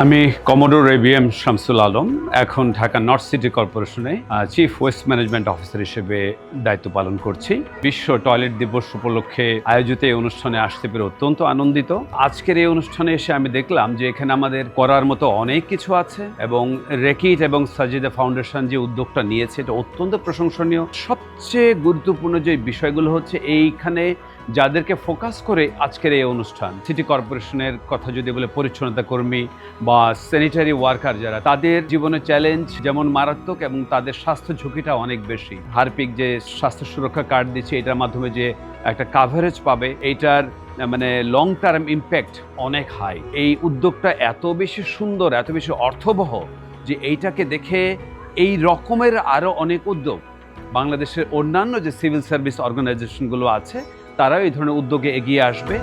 আমি commodore ABM Shamsul Alam, এখন Dhaka north city কর্পোরেশনে চিফ ওয়েস্ট ম্যানেজমেন্ট অফিসার হিসেবে দায়িত্ব পালন করছি। বিশ্ব টয়লেট দিবস উপলক্ষে আয়োজিত এই অনুষ্ঠানে আসতে পেরে অত্যন্ত আনন্দিত। আজকের এই অনুষ্ঠানে এসে আমি দেখলাম যে এখানে আমাদের করার মতো অনেক কিছু আছে এবং রেকিট এবং সাজিদা ফাউন্ডেশন যে উদ্যোগটা নিয়েছে, এটা অত্যন্ত প্রশংসনীয়। সবচেয়ে গুরুত্বপূর্ণ যে বিষয়গুলো হচ্ছে এইখানে যাদেরকে ফোকাস করে আজকের এই অনুষ্ঠান। সিটি কর্পোরেশনের কথা যদি বলে, পরিচ্ছন্নতা কর্মী বা স্যানিটারি ওয়ার্কার যারা, তাদের জীবনে চ্যালেঞ্জ যেমন মারাত্মক এবং তাদের স্বাস্থ্য ঝুঁকিটা অনেক বেশি। হারপিক যে স্বাস্থ্য সুরক্ষা কার্ড দিচ্ছে, এটার মাধ্যমে যে একটা কাভারেজ পাবে এইটার মানে লং টার্ম ইম্প্যাক্ট অনেক হাই এই উদ্যোগটা এত বেশি সুন্দর, এত বেশি অর্থবহ যে এইটাকে দেখে এই রকমের আরও অনেক উদ্যোগ। বাংলাদেশের অন্যান্য যে সিভিল সার্ভিস অর্গানাইজেশনগুলো আছে, তারাও এই ধরনের উদ্যোগে এগিয়ে আসবে।